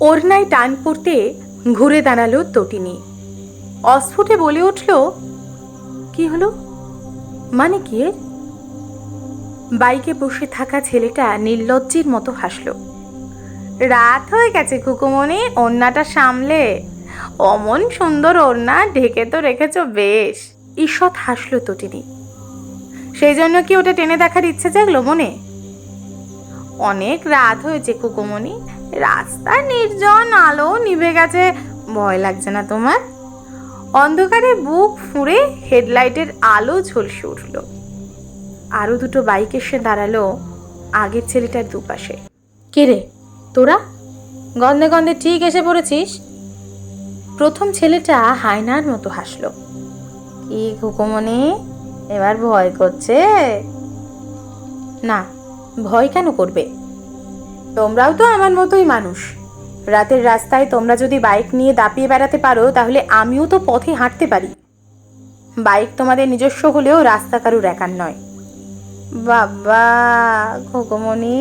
ওড়নায় টান পড়তে ঘুরে দাঁড়াল তটিনী। অস্ফুটে বলে উঠল, কি হলো? মানে কি এর?" বাইকে বসে থাকা ছেলেটা নির্লজ্জের মতো হাসল। রাত হয়ে গেছে কুকুমনি ওড়নাটা সামলে। অমন সুন্দর ওড়না ঢেকে তো রেখেছ বেশ। ঈষৎ হাসলো তটিনী। সেই জন্য কি ওটা টেনে দেখার ইচ্ছে জাগলো মনে? অনেক রাত হয়েছে কুকুমনি রাস্তা নির্জন আলো নিভে গেছে। ভয় লাগছে না তোমার? অন্ধকারে বুক ফুঁড়ে হেডলাইটের আলো ঝলসে উঠল। আরও দুটো বাইক এসে দাঁড়াল আগের ছেলেটার দুপাশে। কে রে? তোরা? গন্ধে গন্ধে ঠিক এসে পড়েছিস? প্রথম ছেলেটা হায়নার মতো হাসলো। কি কুকুমনি এবার ভয় করছে? না ভয় কেন করবে? তোমরাও তো আমার মতোই মানুষ। রাতের রাস্তায় তোমরা যদি বাইক নিয়ে দাপিয়ে বেড়াতে পারো, তাহলে আমিও তো পথে হাঁটতে পারি। বাইক তোমাদের নিজস্ব হলেও রাস্তা কারুর একার নয়। বাবা খোকমণি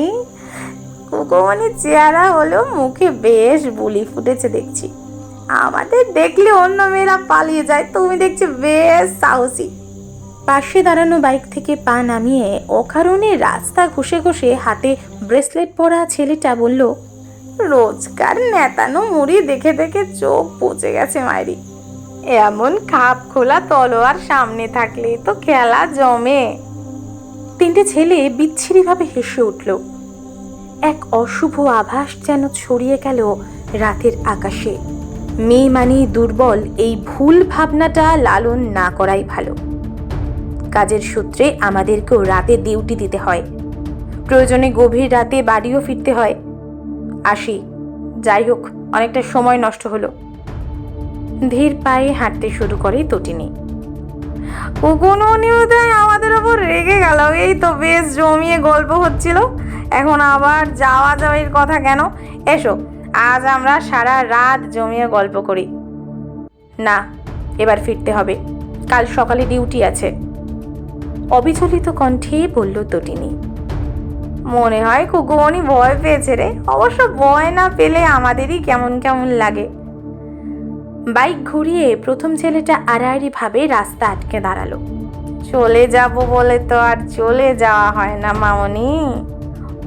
খোকমণির চেহারা হলো মুখে বেশ বুলি ফুটেছে দেখছি। আমাদের দেখলে অন্য মেয়েরা পালিয়ে যায়, তুমি দেখছি বেশ সাহসী। পাশে দাঁড়ানো বাইক থেকে পা নামিয়ে অকারণে রাস্তা ঘষে ঘষে হাতে ব্রেসলেট পরা ছেলেটা বলল, রোজকার নেতানো মুড়ি দেখে দেখে চোখ পচে গেছে মায়েরি এমন খাপ খোলা তলোয়ার সামনে থাকলে তো খেলা জমে। তিনটে ছেলে বিচ্ছিরিভাবে হেসে উঠল। এক অশুভ আভাস যেন ছড়িয়ে গেল রাতের আকাশে। মেয়ে মানে দুর্বল এই ভুল ভাবনাটা লালন না করাই ভালো। কাজের সূত্রে আমাদেরকেও রাতে ডিউটি দিতে হয়। প্রয়োজনে গভীর রাতে বাড়িও ফিরতে হয়। আসি। যাই হোক, অনেকটা সময় নষ্ট হলো। ধীর পায়ে হাঁটতে শুরু করে তটিনী। নিউদায় আমাদের ওপর রেগে গেল। এই তো বেশ জমিয়ে গল্প হচ্ছিল। এখন আবার যাওয়া যাওয়ার কথা কেন? এসো, আজ আমরা সারা রাত জমিয়ে গল্প করি। না, এবার ফিরতে হবে। কাল সকালে ডিউটি আছে। অবিচলিত কণ্ঠে বলল তটিনী। মনে হয় কুকুমণি ভয় পেয়েছে রে। অবশ্য ভয় না পেলে আমাদেরই কেমন কেমন লাগে। বাইক ঘুরিয়ে প্রথম ছেলেটা আড়াআড়ি ভাবে রাস্তা আটকে দাঁড়াল। চলে যাব বলে তো আর চলে যাওয়া হয় না মামনি।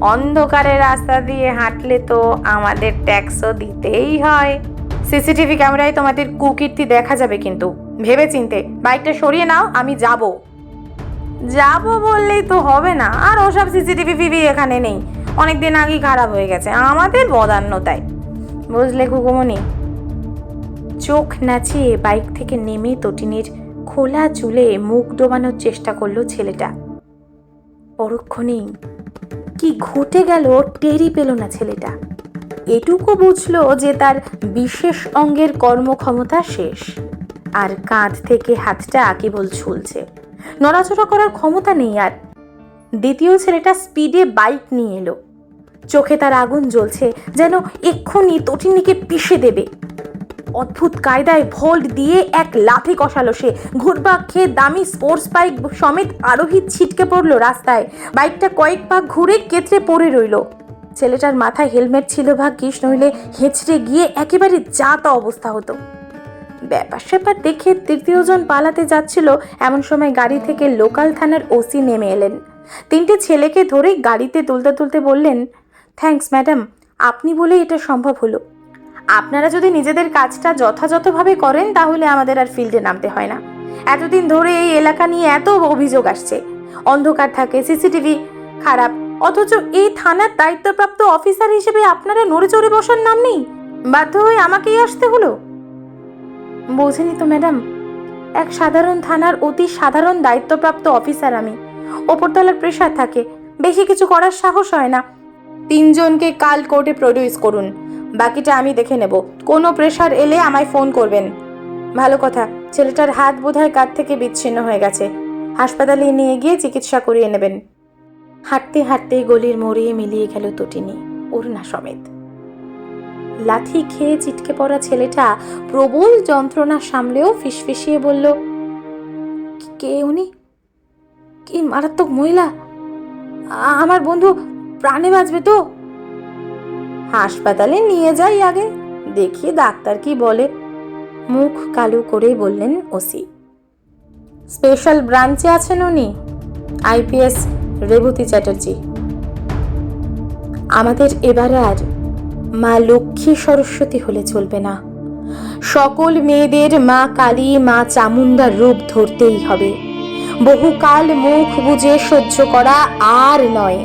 অন্ধকারে রাস্তা দিয়ে হাঁটলে তো আমাদের ট্যাক্সও দিতেই হয়। সিসিটিভি ক্যামেরায় তোমাদের কুকীর্তি দেখা যাবে কিন্তু। ভেবে চিনতে বাইকটা সরিয়ে নাও, আমি যাব। যাব বললেই তো হবে না। আর ওসব সিসিটিভি ফিভি এখানে নেই। অনেক দিন আগেই খারাপ হয়ে গেছে। আমাদের বদান্যতায়। বুঝলে কুকুমনি? চোখ নাচিয়ে বাইক থেকে নেমে তটিনীর খোলা চুলে মুখ ডোবানোর চেষ্টা করল ছেলেটা। পরক্ষণেই কি ঘটে গেল টেরি পেল না ছেলেটা। এটুকু বুঝলো যে তার বিশেষ অঙ্গের কর্মক্ষমতা শেষ। আর কাঁধ থেকে হাতটা কেবল ঝুলছে নড়াচড়া করার ক্ষমতা নেই আর। দ্বিতীয় ছেলেটা স্পিডে বাইক নিয়ে এলো। চোখে তার আগুন জ্বলছে যেন এক্ষুনি তটিনীকে পিষে দেবে। অদ্ভুত কায়দায় ভোল্ট দিয়ে এক লাথি কষালো সে। ঘুরবাক খেয়ে দামি স্পোর্টস বাইক সমেত আরোহী ছিটকে পড়ল রাস্তায়। বাইকটা কয়েক পাক ঘুরে কেতরে পড়ে রইল। ছেলেটার মাথায় হেলমেট ছিল ভাগ্যিস, নইলে হেঁচড়ে গিয়ে একেবারে যা তা অবস্থা হতো। ব্যাপার স্যাপার দেখে তৃতীয়জন পালাতে যাচ্ছিল। এমন সময় গাড়ি থেকে লোকাল থানার ওসি নেমে এলেন। তিনটে ছেলেকে ধরে গাড়িতে তুলতে তুলতে বললেন থ্যাঙ্কস ম্যাডাম আপনি বলে এটা সম্ভব হলো। আপনারা যদি নিজেদের কাজটা যথাযথভাবে করেন, তাহলে আমাদের আর ফিল্ডে নামতে হয় না। এতদিন ধরে এই এলাকা নিয়ে এত অভিযোগ আসছে। অন্ধকার থাকে, সিসিটিভি খারাপ, অথচ এই থানার দায়িত্বপ্রাপ্ত অফিসার হিসেবে আপনারা নড়ে চড়ে বসার নাম নেই? বাধ্য হয়ে আমাকেই আসতে হলো? বোঝেনি তো, ম্যাডাম। এক সাধারণ থানার অতি সাধারণ দায়িত্বপ্রাপ্ত অফিসার আমি। ওপরতলার প্রেশার থাকে। বেশি কিছু করার সাহস হয় না। তিনজনকে কাল কোর্টে প্রডিউস করুন। বাকিটা আমি দেখে নেব। কোনো প্রেশার এলে আমায় ফোন করবেন। ভালো কথা, ছেলেটার হাত বোধহয় কাঠ থেকে বিচ্ছিন্ন হয়ে গেছে। হাসপাতালে নিয়ে গিয়ে চিকিৎসা করিয়ে নেবেন। হাঁটতে হাঁটতে গলির মোড়ে মিলিয়ে গেল তটিনী ওড়না সমেত। লাথি খেয়ে চিটকে পড়া ছেলেটা প্রবল যন্ত্রণা সামলেও ফিসফিসিয়ে বলল, কে উনি? কি মারাত্মক মহিলা? আমার বন্ধু প্রাণে বাঁচবে তো? হাসপাতালে নিয়ে যাই আগে, দেখি ডাক্তার কি বলে। মুখ কালো করে বললেন ওসি। স্পেশাল ব্রাঞ্চে আছেন উনি আইপিএস রেবতী চ্যাটার্জি। আমাদের এবার আর মা লক্ষ্মী সরস্বতী হলে চলবে না? সকল মেয়েদের মা কালী, মা চামুন্ডার রূপ ধরতেই হবে। বহুকাল মুখ বুঝে সহ্য করা আর নয়।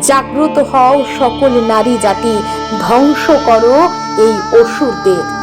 জাগ্রত হও সকল নারী জাতি, ধ্বংস করো এই অসুরদের।